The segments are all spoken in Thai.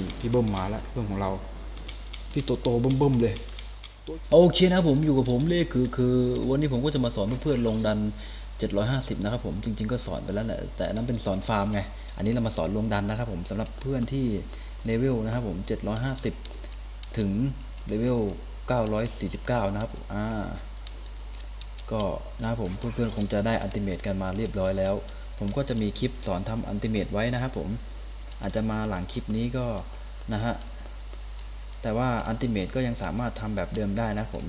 นี่พี่เบิ้มมาแล้วเบิ้มของเราพี่โตโตเบิ้มเบิ้มๆเลยโอเคนะผมอยู่กับผมเลขคือคือวันนี้ผมก็จะมาสอนเพื่อนๆลงดัน 750 นะครับผมจริง ๆก็สอนไปแล้วแหละแต่นนั้นเป็นสอนฟาร์มไง อันนี้เรามาสอนลงดันนะครับผมสำหรับเพื่อนที่เลเวลนะครับผม 750 ถึงเลเวล 949 นะครับอ่าก็นะครับผมเพื่อนๆคงจะได้อันติเมตกันมาเรียบร้อยแล้ว ผมก็จะมีคลิปสอนทำอันติเมตไว้นะครับผม อาจจะมาหลังคลิปนี้ก็นะฮะแต่ว่าอันติเมตก็ยังสามารถทำแบบเดิมได้นะผม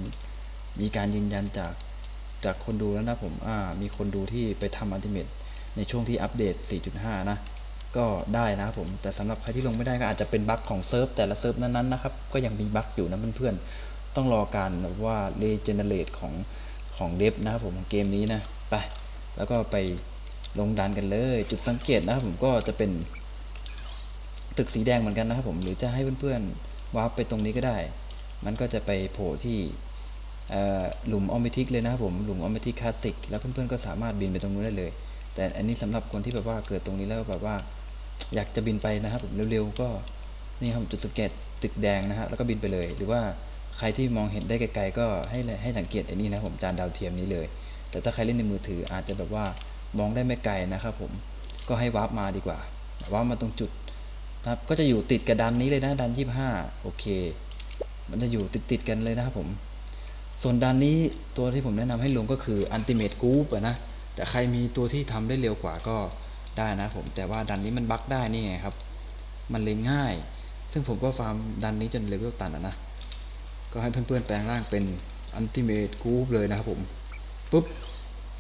มีการยืนยันจากจากคนดูแล้วนะผมอ่ามีคนดูที่ไปทำอันติเมตในช่วงที่อัปเดต 4.5 นะ ก็ได้นะผม แต่สำหรับใครที่ลงไม่ได้ก็อาจจะเป็นบั๊กของเซิร์ฟแต่ละเซิร์ฟนั้นๆนะครับ ก็ยังมีบั๊กอยู่นะเพื่อนๆ ต้องรอการว่าเรเจเนเรตของของเดฟนะครับผมของเกมนี้นะ ไป แล้วก็ไปลงดันกันเลย จุดสังเกตนะครับผมก็จะเป็น ตึกสีแดงเหมือนกันนะครับผม หรือจะให้เพื่อนๆวาร์ปไปตรงนี้ก็ได้ มันก็จะไปโผล่ที่หลุมออมเมทิกเลยนะครับผม หลุมออมเมทิกคลาสสิก แล้วเพื่อนๆก็สามารถบินไปตรงนู้นได้เลย แต่อันนี้สำหรับคนที่แบบว่าเกิดตรงนี้แล้วแบบว่า อยากจะบินไปนะครับผมเร็วๆก็นี่ครับจุดสังเกตตึกแดงนะฮะแล้วก็บินไปเลย หรือว่าใครที่มองเห็นได้ไกลๆก็ให้ให้สังเกตไอ้นี่นะผมจานดาวเทียมนี้เลย แต่ถ้าใครเล่นในมือถืออาจจะแบบว่ามองได้ไม่ไกลนะครับผมก็ให้วาร์ปมาดีกว่าวาร์ปมาตรงจุด นะครับก็จะอยู่ติดกับดันนี้เลยนะดันยี่ห้าโอเค มันจะอยู่ติดติดกันเลยนะครับผม ส่วนดันนี้ตัวที่ผมแนะนำให้ลงก็คือ Ultimate Group อะนะแต่ใครมีตัวที่ทำได้เร็วกว่าก็ได้นะผมแต่ว่าดันนี้มันบั๊กได้นี่ไงครับ มันเลยง่าย ซึ่งผมก็ฟาร์มดันนี้จนเลเวลตันอะนะก็ให้เพื่อนๆแปลงร่างเป็น Ultimate Group เลยนะครับผมปุ๊บ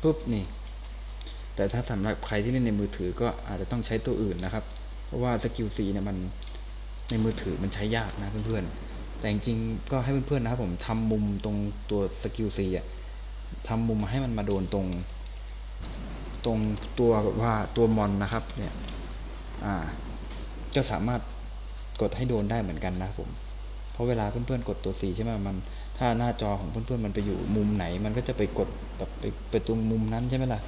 ปุ๊บนี่แต่ถ้าสำหรับใครที่เล่นในมือถือก็อาจจะต้องใช้ตัวอื่นนะครับ เพราะว่าสกิลซีเนี่ยมันในมือถือมันใช้ยากนะเพื่อนๆ แต่จริงๆก็ให้เพื่อนๆนะครับผมทำมุมตรงตัวสกิลซีอะทำมุมให้มันมาโดนตรง ตรงตัวแบบว่าตัวมอนนะครับ เนี่ยอ่าก็สามารถกดให้โดนได้เหมือนกันนะครับผมเพราะเวลาเพื่อนๆกดตัว C ใช่ไหมมัน ถ้าหน้าจอของเพื่อนๆมันไปอยู่มุมไหน มันก็จะไปกดแบบไปไปตรงมุมนั้นใช่ไหมล่ะ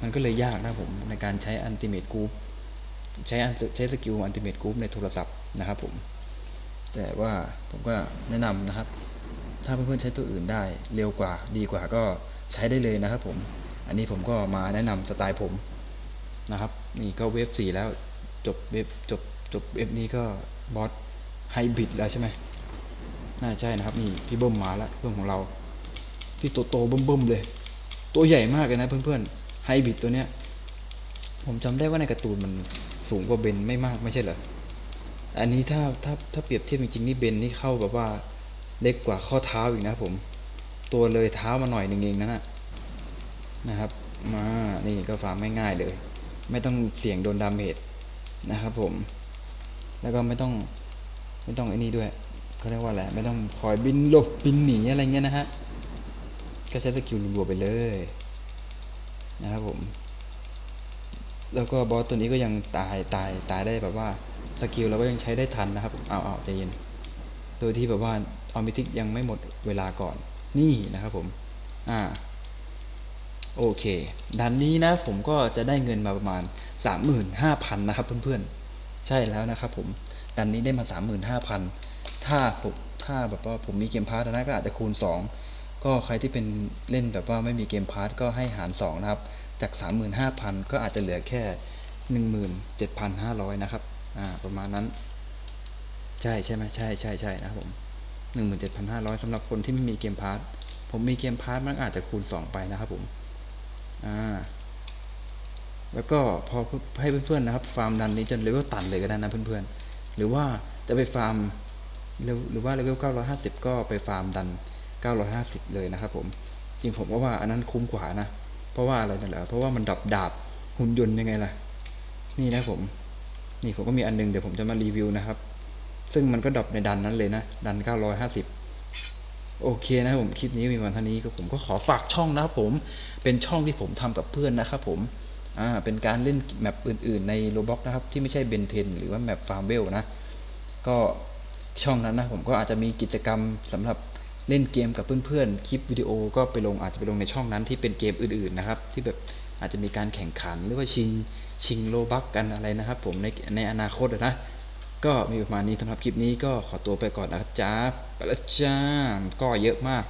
มันก็เลยยากนะครับผมในการใช้อันติเม e ก o ู p ใช้ใช้สกิลอันติเม e ก o ู p ในโทรศัพท์นะครับผม แต่ว่าผมก็แนะนำนะครับ ถ้าเพื่อนๆใช้ตัวอื่นได้เร็วกว่าดีกว่าก็ใช้ได้เลยนะครับผม อันนี้ผมก็มาแนะนำสไตล์ผมนะครับ นี่ก็เว็บสี่แล้วจบเว็บจบจบเว็บนี้ก็บอสไฮบริดแล้วใช่ไหมน่าใช่นะครับนี่พี่เบิ้มมาแล้วเบิ้มของเราพี่โตโตเบิ้มๆเลย ตัวใหญ่มากเลยนะเพื่อนๆไฮบริดตัวเนี้ย ผมจำได้ว่าในการ์ตูนมันสูงกว่าเบนไม่มากไม่ใช่เหรอ อันนี้ถ้าถ้าถ้าเปรียบเทียบจริงๆนี่เบนนี่เข้าแบบว่าเล็กกว่าข้อเท้าอีกนะผม ตัวเลยเท้ามาหน่อยหนึ่งเองนะนะนะครับ มา นี่ก็ฟาร์มง่ายๆเลย ไม่ต้องเสี่ยงโดนดาเมจนะครับผม แล้วก็ไม่ต้องไม่ต้องไอ้นี่ด้วยเขาเรียกว่าอะไรไม่ต้องคอยบินหลบบินหนีอะไรเงี้ยนะฮะ ก็ใช้สกิลรัวไปเลยนะครับผม แล้วก็บอสตัวนี้ก็ยังตายตายตายได้แบบว่าสกิลเราก็ยังใช้ได้ทันนะครับเอาเอาใจเย็นโดยที่แบบว่าออมิติกยังไม่หมดเวลาก่อนนี่นะครับผมอ่าโอเคดันนี้นะผมก็จะได้เงินมาประมาณ 35,000นะครับเพื่อนๆ ใช่แล้วนะครับผมดันนี้ได้มา 35,000 ถ้าผมถ้าแบบว่าผมมีเกมพาร์ตนะก็อาจจะคูณ 2 ก็ใครที่เป็นเล่นแบบว่าไม่มีเกมพาร์ตก็ให้หาร 2 นะครับ จาก 35,000 ก็อาจจะเหลือแค่ 17,500 นะครับ อ่า ประมาณนั้น ใช่ใช่ไหมใช่ใช่ใช่นะครับผม 17,500สำหรับคนที่ไม่มีเกมพาร์ตผมมีเกมพาร์ตมันอาจจะคูณ 2 ไปนะครับผม อ่า แล้วก็พอให้เพื่อนๆนะครับ ฟาร์มดันนี้จนเลเวลตันเลยก็ได้นะเพื่อนๆ หรือว่าจะไปฟาร์มหรือว่าเลเวล 950 ก็ไปฟาร์มดัน 950 เลยนะครับผม จริงผมว่าอันนั้นคุ้มกว่านะ เพราะว่าอะไรนั่นแหละเพราะว่ามันดับดาบหุ่นยนต์ยังไงล่ะ นี่นะผม นี่ผมก็มีอันหนึงเดี๋ยวผมจะมารีวิวนะครับ ซึ่งมันก็ดรอปในดันนั้นเลยนะ ดัน 950 โอเคนะผมคลิปนี้มีวันเท่านี้ก็ผมก็ขอฝากช่องนะครับผมเป็นช่องที่ผมทำกับเพื่อนนะครับผมอ่าเป็นการเล่นแมปอื่น ๆ ในโรบ็อกนะครับ ที่ไม่ใช่เบนเทนหรือว่าแมปฟาร์มเวลนะ ก็ช่องนั้นนะผมก็อาจจะมีกิจกรรมสำหรับ เล่นเกมกับเพื่อนๆ คลิปวิดีโอก็ไปลงอาจจะไปลงในช่องนั้นที่เป็นเกมอื่นๆนะครับ ที่แบบอาจจะมีการแข่งขันหรือว่าชิงชิงโลบักกันอะไรนะครับ ผมในในอนาคตนะ ก็มีประมาณนี้สำหรับคลิปนี้ก็ขอตัวไปก่อนนะจ๊ะไปแล้วจ้าก็เยอะมาก